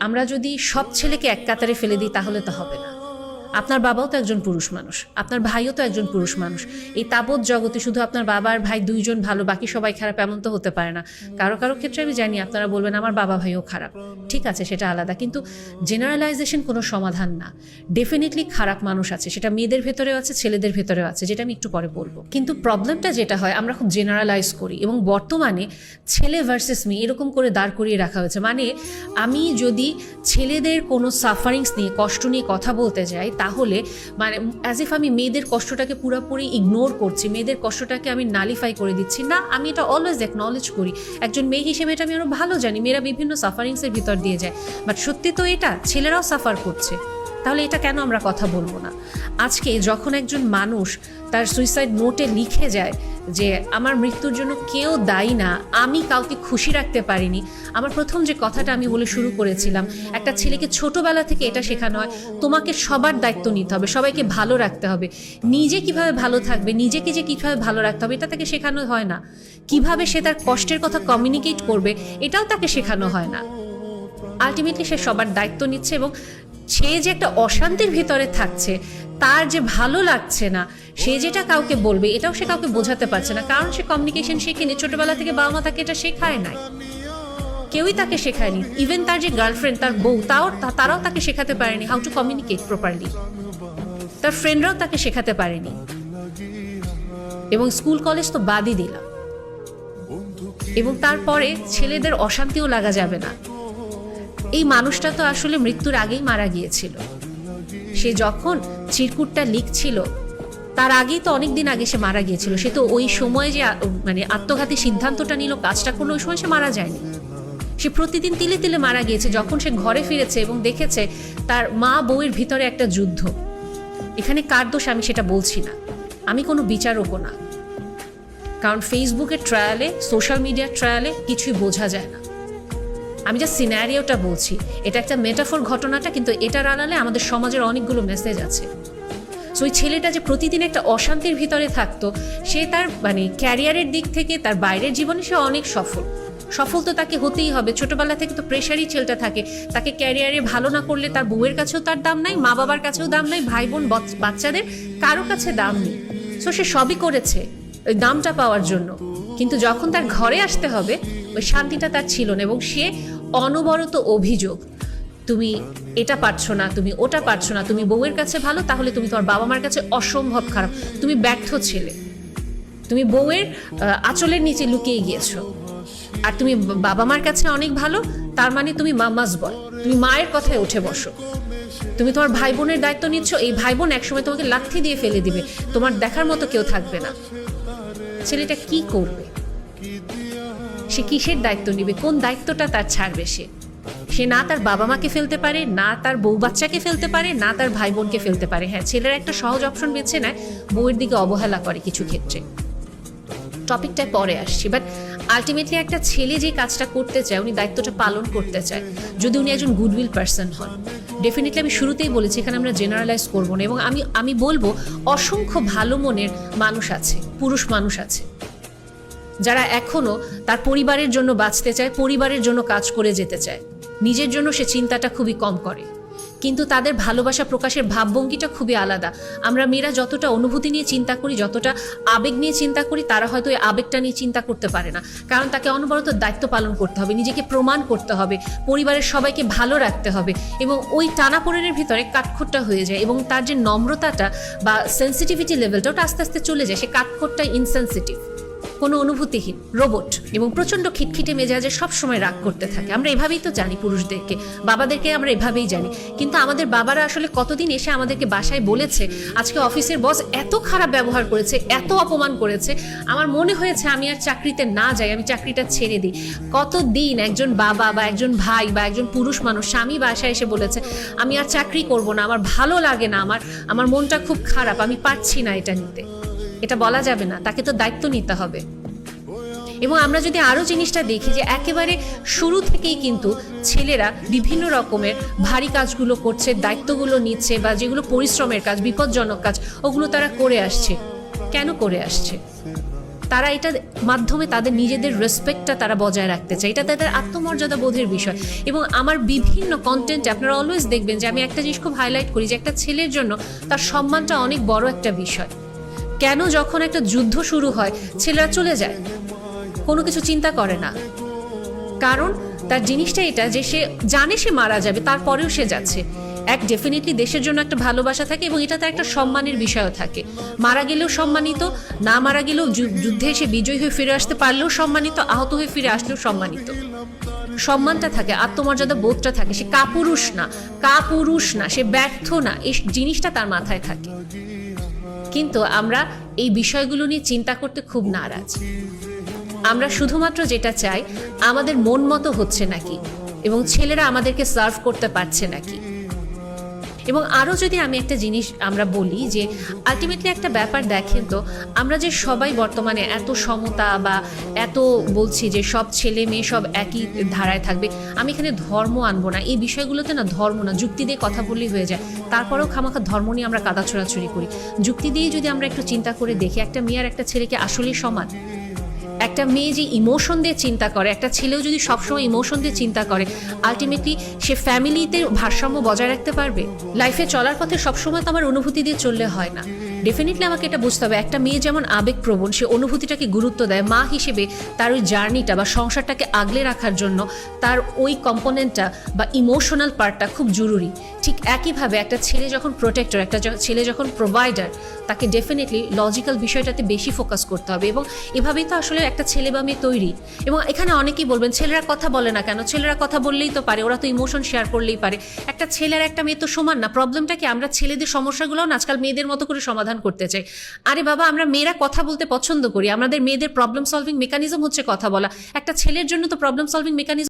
আমরা যদি সব ছেলেকে এক কাতারে ফেলে দিই তাহলে তো হবে না। আপনার বাবাও তো একজন পুরুষ মানুষ, আপনার ভাইও তো একজন পুরুষ মানুষ। এই তাবৎ জগতে শুধু আপনার বাবা আর ভাই দুইজন ভালো, বাকি সবাই খারাপ এমন তো হতে পারে না। কারও কারও ক্ষেত্রে আমি জানি আপনারা বলবেন আমার বাবা ভাইও খারাপ। ঠিক আছে, সেটা আলাদা, কিন্তু জেনারেলাইজেশন কোনো সমাধান না। ডেফিনেটলি খারাপ মানুষ আছে, সেটা মেয়েদের ভেতরেও আছে, ছেলেদের ভেতরেও আছে, যেটা আমি একটু পরে বলব। কিন্তু প্রবলেমটা যেটা হয়, আমরা খুব জেনারেলাইজ করি, এবং বর্তমানে ছেলে ভার্সেস মেয়ে এরকম করে দাঁড় করিয়ে রাখা হয়েছে। মানে আমি যদি ছেলেদের কোনো সাফারিংস নিয়ে, কষ্ট নিয়ে কথা বলতে যাই তাহলে মানে অ্যাজ ইফ আমি মেয়েদের কষ্টটাকে পুরোপুরি ইগনোর করছি, মেয়েদের কষ্টটাকে আমি নালিফাই করে দিচ্ছি। না, আমি এটা অলওয়েজ একনলেজ করি। একজন মেয়ে হিসেবে এটা আমি আরও ভালো জানি, মেয়েরা বিভিন্ন সাফারিংসের ভিতর দিয়ে যায়। বাট সত্যি তো এটা, ছেলেরাও সাফার করছে। তাহলে এটা কেন আমরা কথা বলব না? আজকে যখন একজন মানুষ তার সুইসাইড নোটে লিখে যায় যে, আমার মৃত্যুর জন্য কেউ দায়ী না, আমি কাউকে খুশি রাখতে পারিনি। আমার প্রথম যে কথাটা আমি বলে শুরু করেছিলাম, একটা ছেলেকে ছোটবেলা থেকে এটা শেখানো হয়, তোমাকে সবার দায়িত্ব নিতে হবে, সবাইকে ভালো রাখতে হবে। নিজে কীভাবে ভালো থাকবে, নিজেকে যে কীভাবে ভালো রাখতে হবে, এটা তাকে শেখানো হয় না। কীভাবে সে তার কষ্টের কথা কমিউনিকেট করবে, এটাও তাকে শেখানো হয় না। আলটিমেটলি সে সবার দায়িত্ব নিচ্ছে এবং সে যে একটা অশান্তির ভিতরে থাকছে, তার যে ভালো লাগছে না, সে যেটা কাউকে বলবে, এটাও সে কাউকে বোঝাতে পারছে না। কারণ সে কমিউনিকেশন শেখেনি, ছোটবেলা থেকে বাবা মা তাকে এটা শেখায় নাই। কেউই তাকে শেখায়নি। ইভেন তার যে গার্লফ্রেন্ড তার বউ, তাও তারাও তাকে শেখাতে পারেনি হাউ টু কমিউনিকেট প্রপারলি তার ফ্রেন্ডরাও তাকে শেখাতে পারেনি। এবং স্কুল কলেজ তো বাদই দিলাম। এবং তারপরে ছেলেদের অশান্তিও লাগা যাবে না। এই মানুষটা তো আসলে মৃত্যুর আগেই মারা গিয়েছিল। সে যখন চিরকুটটা লিখছিল, তার আগেই তো অনেক দিন আগে সে মারা গিয়েছিল। সে তো ওই সময় যে মানে আত্মঘাতী সিদ্ধান্তটা নিল, কাজটা করল, ওই সময় সে মারা যায়নি। সে প্রতিদিন তিলে তিলে মারা গিয়েছে, যখন সে ঘরে ফিরেছে এবং দেখেছে তার মা বউয়ের ভিতরে একটা যুদ্ধ। এখানে কার দোষ আমি সেটা বলছি না। আমি কোনো বিচারকও না। কারণ ফেসবুকের ট্রায়ালে সোশ্যাল মিডিয়ার ট্রায়ালে কিছুই বোঝা যায় না। আমি যা সিনারিওটা বলছি, এটা একটা মেটাফোর ঘটনাটা, কিন্তু এটার আড়ালে আমাদের সমাজের অনেকগুলো মেসেজ আছে। সো ওই ছেলেটা যে প্রতিদিন একটা অশান্তির ভিতরে থাকতো, সে তার মানে ক্যারিয়ারের দিক থেকে তার বাইরের জীবনে সে অনেক সফল। সফল তো তাকে হতেই হবে, ছোটবেলা থেকে তো প্রেশারই ছেলেটা থাকে। তাকে ক্যারিয়ারে ভালো না করলে তার বউয়ের কাছেও তার দাম নাই, মা বাবার কাছেও দাম নাই, ভাই বোন বাচ্চাদের কারও কাছে দাম নেই। সো সে সবই করেছে ওই দামটা পাওয়ার জন্য। কিন্তু যখন তার ঘরে আসতে হবে, ওই শান্তিটা তার ছিল না এবং সে অনবরত অভিযোগ। তুমি এটা পারছ না, তুমি ওটা পারছ না, তুমি বউয়ের কাছে ভালো, তাহলে তুমি তোমার বাবা মার কাছে অসম্ভব খারাপ। তুমি ব্যর্থ ছেলে। তুমি বউয়ের আঁচলের নিচে লুকিয়ে গিয়েছো। আর তুমি বাবা মার কাছে অনেক ভালো, তার মানে তুমি মামাজ বয় তুমি মায়ের কথায় উঠে বসো। তুমি তোমার ভাই বোনের দায়িত্ব নিচ্ছ, এই ভাই বোন একসময় তোমাকে লাথি দিয়ে ফেলে দিবে। তোমার দেখার মতো কেউ থাকবে না। ছেলেটা কি করবে? সে কিসের দায়িত্ব নিবে? কোন দায়িত্বটা তার ছাড়বে সে? সে না তার বাবা মাকে ফেলতে পারে, না তার বউ বাচ্চাকে ফেলতে পারে, না তার ভাই বোনকে ফেলতে পারে। হ্যাঁ ছেলেরা একটা সহজ অপশন বেছে নেয়, বউয়ের দিকে অবহেলা করে কিছু ক্ষেত্রে। টপিকটায় পরে আসছি বাট আলটিমেটলি একটা ছেলে যে কাজটা করতে চায়, উনি দায়িত্বটা পালন করতে চায়, যদি উনি একজন গুডউইল পার্সন হন। ডেফিনেটলি আমি শুরুতেই বলেছি, এখানে আমরা জেনারেলাইজ করব না, এবং আমি আমি বলব, অসংখ্য ভালো মনের মানুষ আছে, পুরুষ মানুষ আছে। যারা এখনও তার পরিবারের জন্য বাঁচতে চায়, পরিবারের জন্য কাজ করে যেতে চায়। নিজের জন্য সে চিন্তাটা খুবই কম করে। কিন্তু তাদের ভালোবাসা প্রকাশের ভাবভঙ্গিটা খুবই আলাদা। আমরা মেয়েরা যতটা অনুভূতি নিয়ে চিন্তা করি, যতটা আবেগ নিয়ে চিন্তা করি, তারা হয়তো এই আবেগটা নিয়ে চিন্তা করতে পারে না। কারণ তাকে অনবরত দায়িত্ব পালন করতে হবে, নিজেকে প্রমাণ করতে হবে, পরিবারের সবাইকে ভালো রাখতে হবে এবং ওই টানাপোড়েনের ভিতরে কাঠখোট্টা হয়ে যায় এবং তার যে নম্রতাটা বা সেন্সিটিভিটি লেভেলটা ওটা আস্তে আস্তে চলে যায়। সে কাঠখোট্টা ইনসেন্সিটিভ কোনো অনুভূতিহীন, রোবট এবং প্রচণ্ড খিটখিটে মেজাজে সবসময় রাগ করতে থাকে। আমরা এভাবেই তো জানি পুরুষদেরকে, বাবাদেরকে আমরা এভাবেই জানি। কিন্তু আমাদের বাবারা আসলে কতদিন এসে আমাদেরকে বাসায় বলেছে, আজকে অফিসের বস এত খারাপ ব্যবহার করেছে, এত অপমান করেছে। আমার মনে হয়েছে আমি আর চাকরিতে না যাই, আমি চাকরিটা ছেড়ে দিই। কতদিন একজন বাবা বা একজন ভাই বা একজন পুরুষ মানুষ স্বামী বাসায় এসে বলেছে, আমি আর চাকরি করব না, আমার ভালো লাগে না আমার আমার মনটা খুব খারাপ, আমি পারছি না এটা নিতে। এটা বলা যাবে না, তাকে তো দায়িত্ব নিতে হবে। এবং আমরা যদি আরও জিনিসটা দেখি যে একেবারে শুরু থেকেই কিন্তু ছেলেরা বিভিন্ন রকমের ভারী কাজগুলো করছে, দায়িত্বগুলো নিচ্ছে বা যেগুলো পরিশ্রমের কাজ, বিপজ্জনক কাজ, ওগুলো তারা করে আসছে। কেন করে আসছে? তারা এটার মাধ্যমে তাদের নিজেদের রেসপেক্টটা তারা বজায় রাখতে চায়। এটা তাদের আত্মমর্যাদা বোধের বিষয়। এবং আমার বিভিন্ন কন্টেন্টে আপনারা অলওয়েজ দেখবেন যে আমি একটা জিনিস খুব হাইলাইট করি যে একটা ছেলের জন্য তার সম্মানটা অনেক বড় একটা বিষয়। কেন যখন একটা যুদ্ধ শুরু হয়, ছেলেরা চলে যায়। কোনো কিছু চিন্তা করে না। কারণ তার জিনিসটা এটা যে সে জানে সে মারা যাবে, তারপরেও সে যাচ্ছে। এক ডেফিনেটলি দেশের জন্য একটা ভালোবাসা থাকে এবং এটা তার একটা সম্মানের বিষয়ও থাকে। মারা গেলেও সম্মানিত, না মারা গেলেও যুদ্ধে এসে বিজয়ী হয়ে ফিরে আসতে পারলেও সম্মানিত, আহত হয়ে ফিরে আসলেও সম্মানিত। সম্মানটা থাকে, আত্মমর্যাদা বোধটা থাকে, সে কাপুরুষ না কাপুরুষ না, সে ব্যর্থ না, এই জিনিসটা তার মাথায় থাকে। কিন্তু আমরা এই বিষয়গুলো নিয়ে চিন্তা করতে খুব নারাজ। আমরা শুধুমাত্র যেটা চাই, আমাদের মন মতো হচ্ছে নাকি এবং ছেলেরা আমাদেরকে সার্ভ করতে পারছে নাকি। এবং আরও যদি আমি একটা জিনিস আমরা বলি যে আলটিমেটলি একটা ব্যাপার দেখেন তো, আমরা যে সবাই বর্তমানে এত সমতা বা এত বলছি যে সব ছেলে মেয়ে সব একই ধারায় থাকবে, আমি এখানে ধর্ম আনব না। এই বিষয়গুলোতে না ধর্ম না, যুক্তি দিয়ে কথা বললেই হয়ে যায়। তারপরেও খামাখা ধর্ম নিয়ে আমরা কাদা ছোড়াছুড়ি করি। যুক্তি দিয়ে যদি আমরা একটু চিন্তা করে দেখি, একটা মেয়ে আর একটা ছেলেকে আসলেই সমান? একটা মেয়ে যে ইমোশন দিয়ে চিন্তা করে, একটা ছেলেও যদি সবসময় ইমোশন দিয়ে চিন্তা করে আলটিমেটলি সে ফ্যামিলিতে ভারসাম্য বজায় রাখতে পারবে? লাইফে চলার পথে সবসময় তো আমার অনুভূতি দিয়ে চললে হয় না। ডেফিনেটলি আমাকে এটা বুঝতে হবে। একটা মেয়ে যেমন আবেগপ্রবণ, সে অনুভূতিটাকে গুরুত্ব দেয়। মা হিসেবে তার ওই জার্নিটা বা সংসারটাকে আগলে রাখার জন্য তার ওই কম্পোনেন্টটা বা ইমোশনাল পার্টটা খুব জরুরি। ঠিক একইভাবে একটা ছেলে যখন প্রোটেক্টর একটা ছেলে যখন প্রোভাইডার তাকে ডেফিনেটলি লজিক্যাল বিষয়টাতে বেশি ফোকাস করতে হবে এবং এভাবেই তো আসলে একটা ছেলে বা মেয়ে তৈরি। এবং এখানে অনেকেই বলবেন, ছেলেরা কথা বলে না কেন? ছেলেরা কথা বললেই তো পারে, ওরা তো ইমোশন শেয়ার করলেই পারে। একটা ছেলের একটা মেয়ে তো সমান না। প্রবলেমটা কি, আমরা ছেলেদের সমস্যাগুলো আজকাল মেয়েদের মতো করে সমাধান করতে চাই। আরে বাবা, আমরা মেয়েরা কথা বলতে পছন্দ করি। আমাদের মেয়েদের প্রবলেম সলভিং মেকানিজম হচ্ছে কথা বলা। একটা ছেলের জন্য তো প্রবলেম সলভিং মেকানিজম